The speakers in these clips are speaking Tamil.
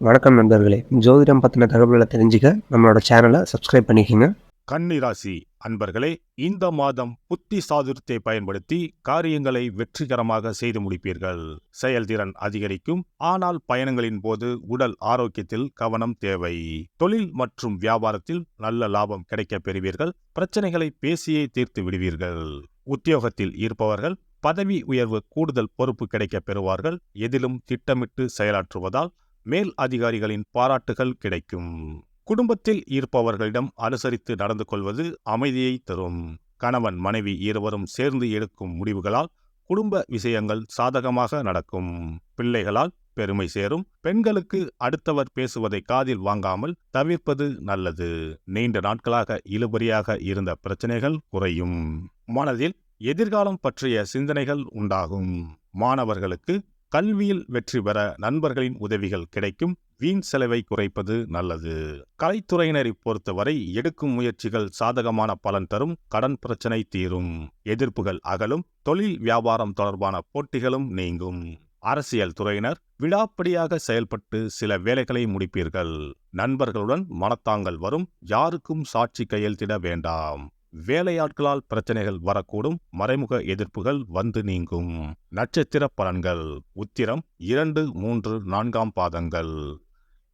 வணக்கம் நண்பர்களே. ஜோதிடம் பற்றின தகவல்களை தெரிஞ்சுக்க நம்மளோட சேனலை சப்ஸ்கிரைப் பண்ணிக்கோங்க. கன்னிராசி அன்பர்களே இந்த மாதம் புத்தி சாதுரியத்தை பயன்படுத்தி காரியங்களை வெற்றிகரமாக செய்து முடிப்பீர்கள். செயல்திறன் அதிகரிக்கும் ஆனால் பயணங்களின் போது உடல் ஆரோக்கியத்தில் கவனம் தேவை. தொழில் மற்றும் வியாபாரத்தில் நல்ல லாபம் கிடைக்கப் பெறுவீர்கள் பிரச்சனைகளை பேசியே தீர்த்து விடுவீர்கள். உத்தியோகத்தில் இருப்பவர்கள் பதவி உயர்வு கூடுதல் பொறுப்பு கிடைக்கப் பெறுவார்கள் எதிலும் திட்டமிட்டு செயலாற்றுவதால் மேல் அதிகாரிகளின் பாராட்டுகள் கிடைக்கும். குடும்பத்தில் இருப்பவர்களிடம் அனுசரித்து நடந்து கொள்வது அமைதியை தரும். கணவன் மனைவி இருவரும் சேர்ந்து எடுக்கும் முடிவுகளால் குடும்ப விஷயங்கள் சாதகமாக நடக்கும். பிள்ளைகளால் பெருமை சேரும். பெண்களுக்கு அடுத்தவர் பேசுவதை காதில் வாங்காமல் தவிர்ப்பது நல்லது. நீண்ட நாட்களாக இழுபறியாக இருந்த பிரச்சனைகள் குறையும். மனதில் எதிர்காலம் பற்றிய சிந்தனைகள் உண்டாகும். மாணவர்களுக்கு கல்வியில் வெற்றி பெற நண்பர்களின் உதவிகள் கிடைக்கும். வீண் செலவை குறைப்பது நல்லது. கலைத்துறையினரை பொறுத்தவரை எடுக்கும் முயற்சிகள் சாதகமான பலன் தரும். கடன் பிரச்சனை தீரும். எதிர்ப்புகள் அகலும். தொழில் வியாபாரம் தொடர்பான போட்டிகளும் நீங்கும். அரசியல் துறையினர் விடாப்படியாக செயல்பட்டு சில வேலைகளை முடிப்பீர்கள். நண்பர்களுடன் மனத்தாங்கள் வரும். யாருக்கும் சாட்சி கையெழுத்திட வேண்டாம். வேலையாட்களால் பிரச்சனைகள் வரக்கூடும் மறைமுக எதிர்ப்புகள் வந்து நீங்கும். நட்சத்திர பலன்கள். உத்திரம் இரண்டு மூன்று நான்காம் பாதங்கள்.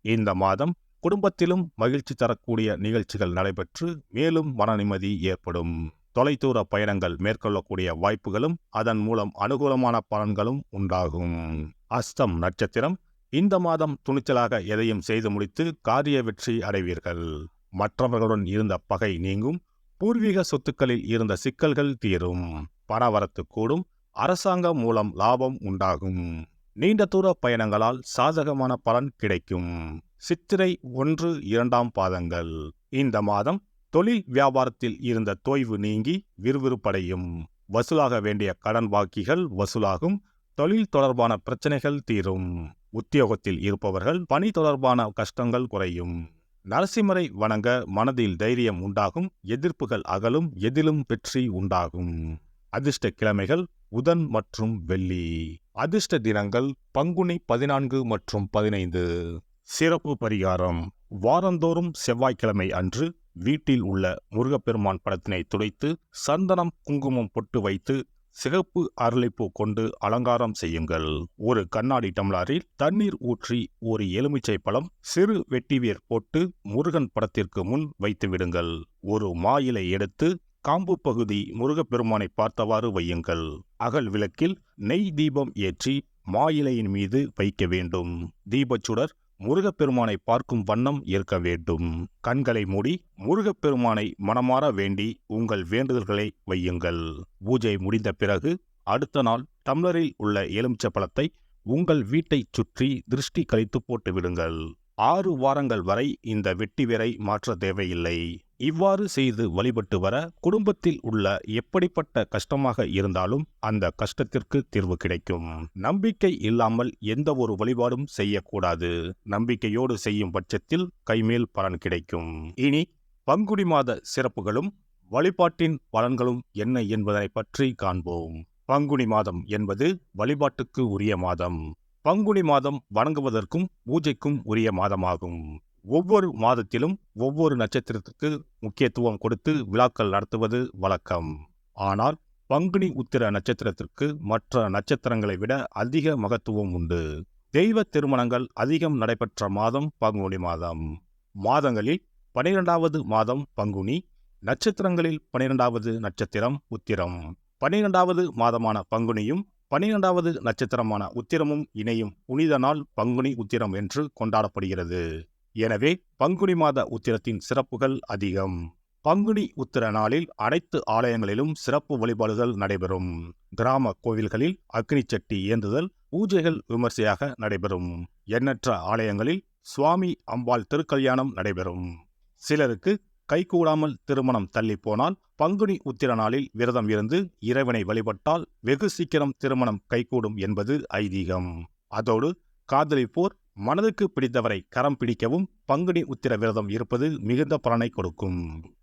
இந்த மாதம் குடும்பத்திலும் மகிழ்ச்சி தரக்கூடிய நிகழ்ச்சிகள் நடைபெற்று மேலும் மன நிம்மதி ஏற்படும். தொலைதூர பயணங்கள் மேற்கொள்ளக்கூடிய வாய்ப்புகளும் அதன் மூலம் அனுகூலமான பலன்களும் உண்டாகும். அஸ்தம் நட்சத்திரம். இந்த மாதம் துணிச்சலாக எதையும் செய்து முடித்து காரிய வெற்றி அடைவீர்கள். மற்றவர்களுடன் இருந்த பகை நீங்கும். பூர்வீக சொத்துக்களில் இருந்த சிக்கல்கள் தீரும். பணவரத்து கூடும். அரசாங்கம் மூலம் லாபம் உண்டாகும். நீண்ட தூர பயணங்களால் சாதகமான பலன் கிடைக்கும். சித்திரை ஒன்று இரண்டாம் பாதங்கள். இந்த மாதம் தொழில் வியாபாரத்தில் இருந்த தொய்வு நீங்கி விறுவிறுப்படையும். வசூலாக வேண்டிய கடன் பாக்கிகள் வசூலாகும். தொழில் தொடர்பான பிரச்சனைகள் தீரும். உத்தியோகத்தில் இருப்பவர்கள் பணி தொடர்பான கஷ்டங்கள் குறையும். நரசிம்மரை வணங்க மனதில் தைரியம் உண்டாகும் எதிர்ப்புகள் அகலும் எதிலும் வெற்றி உண்டாகும். அதிர்ஷ்ட கிழமைகள் புதன் மற்றும் வெள்ளி. அதிர்ஷ்ட தினங்கள் பங்குனி பதினான்கு மற்றும் பதினைந்து. சிறப்பு பரிகாரம். வாரந்தோறும் செவ்வாய்க்கிழமை அன்று வீட்டில் உள்ள முருகப்பெருமான் படத்தினை துடைத்து சந்தனம் குங்குமம் பொட்டு வைத்து சிகப்பு அரளிப்பூ கொண்டு அலங்காரம் செய்யுங்கள். ஒரு கண்ணாடி டம்ளாரில் தண்ணீர் ஊற்றி ஒரு எலுமிச்சை பழம் சிறு வெட்டிவேர் போட்டு முருகன் படத்திற்கு முன் வைத்து விடுங்கள். ஒரு மாயிலை எடுத்து காம்பு பகுதி முருகப்பெருமானை பார்த்தவாறு வையுங்கள். அகல் விளக்கில் நெய் தீபம் ஏற்றி மாயிலையின் மீது வைக்க வேண்டும். தீபச்சுடர் முருகப்பெருமானை பார்க்கும் வண்ணம் இருக்க வேண்டும். கண்களை மூடி முருகப்பெருமானை மனமாற வேண்டி உங்கள் வேண்டுதல்களை வையுங்கள். பூஜை முடிந்த பிறகு அடுத்த நாள் டம்ளரில் உள்ள எலுமிச்சப்பழத்தை உங்கள் வீட்டைச் சுற்றி திருஷ்டி கழித்து போட்டு விடுங்கள். ஆறு வாரங்கள் வரை இந்த வெட்டிவேரை மாற்ற தேவையில்லை. இவ்வாறு செய்து வழிபட்டு வர குடும்பத்தில் உள்ள எப்படிப்பட்ட கஷ்டமாக இருந்தாலும் அந்த கஷ்டத்திற்கு தீர்வு கிடைக்கும். நம்பிக்கை இல்லாமல் எந்த ஒரு வழிபாடும் செய்யக்கூடாது. நம்பிக்கையோடு செய்யும் பட்சத்தில் கைமேல் பலன் கிடைக்கும். இனி பங்குடி மாத சிறப்புகளும் வழிபாட்டின் பலன்களும் என்ன என்பதனை பற்றி காண்போம். பங்குனி மாதம் என்பது வழிபாட்டுக்கு உரிய மாதம். பங்குனி மாதம் வணங்குவதற்கும் பூஜைக்கும் உரிய மாதமாகும். ஒவ்வொரு மாதத்திலும் ஒவ்வொரு நட்சத்திரத்துக்கு முக்கியத்துவம் கொடுத்து விழாக்கள் நடத்துவது வழக்கம். ஆனால் பங்குனி உத்திர நட்சத்திரத்திற்கு மற்ற நட்சத்திரங்களை விட அதிக மகத்துவம் உண்டு. தெய்வ திருமணங்கள் அதிகம் நடைபெற்ற மாதம் பங்குனி மாதம். மாதங்களில் பனிரெண்டாவது மாதம் பங்குனி நட்சத்திரங்களில் பனிரெண்டாவது நட்சத்திரம் உத்திரம். பனிரெண்டாவது மாதமான பங்குனியும் பனிரெண்டாவது நட்சத்திரமான உத்திரமும் இணையும் புனித நாள் பங்குனி உத்திரம் என்று கொண்டாடப்படுகிறது. எனவே பங்குனி மாத உத்திரத்தின் சிறப்புகள் அதிகம். பங்குனி உத்திர நாளில் அனைத்து ஆலயங்களிலும் சிறப்பு வழிபாடுகள் நடைபெறும். கிராம கோவில்களில் அக்னி சட்டி ஏந்துதல் பூஜைகள் விமர்சையாக நடைபெறும். எண்ணற்ற ஆலயங்களில் சுவாமி அம்பாள் திருக்கல்யாணம் நடைபெறும். சிலருக்கு கைகூடாமல் திருமணம் தள்ளி போனால் பங்குனி உத்திர நாளில் விரதம் இருந்து இறைவனை வழிபட்டால் வெகு சீக்கிரம் திருமணம் கைகூடும் என்பது ஐதீகம். அதோடு காதலிப்போர் மனதுக்கு பிடித்தவரை கரம் பிடிக்கவும் பங்குனி உத்திர விரதம் இருப்பது மிகுந்த பலனை கொடுக்கும்.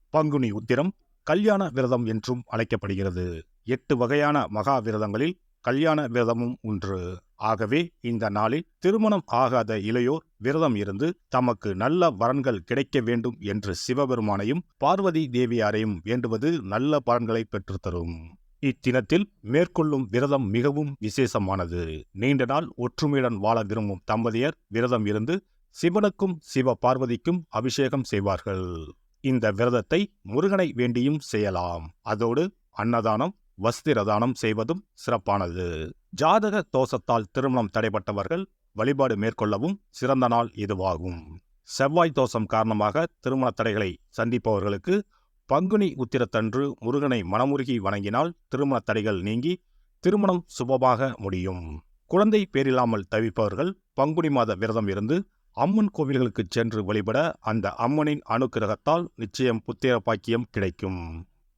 பங்குனி உத்திரம் கல்யாண விரதம் என்றும் அழைக்கப்படுகிறது. எட்டு வகையான மகா விரதங்களில் கல்யாண விரதமும் ஒன்று. ஆகவே இந்த நாளில் திருமணம் ஆகாத இளையோர் விரதம் இருந்து தமக்கு நல்ல வரன்கள் கிடைக்க வேண்டும் என்று சிவபெருமானையும் பார்வதி தேவியாரையும் வேண்டுவது நல்ல பலன்களை பெற்றுத்தரும் இத்தினத்தில் மேற்கொள்ளும் விரதம் மிகவும் விசேஷமானது. நீண்ட நாள் ஒற்றுமையுடன் வாழ விரும்பும் தம்பதியர் விரதம் இருந்து சிவனுக்கும் சிவ பார்வதிக்கும் அபிஷேகம் செய்வார்கள். இந்த விரதத்தை முருகனை வேண்டியும் செய்யலாம். அதோடு அன்னதானம் வஸ்திரதானம் செய்வதும் சிறப்பானது. ஜாதக தோஷத்தால் திருமணம் தடைப்பட்டவர்கள் வழிபாடு மேற்கொள்ளவும் சிறந்த நாள் இதுவாகும். செவ்வாய் தோஷம் காரணமாக திருமண தடைகளை சந்திப்பவர்களுக்கு பங்குனி உத்திரத்தன்று முருகனை மனமுருகி வணங்கினால் திருமண தடைகள் நீங்கி திருமணம் சுபமாக முடியும். குழந்தை பேரில்லாமல் தவிப்பவர்கள் பங்குனி மாத விரதம் இருந்து அம்மன் கோவில்களுக்கு சென்று வழிபட அந்த அம்மனின் அனுக்கிரகத்தால் நிச்சயம் புத்திர பாக்கியம் கிடைக்கும்.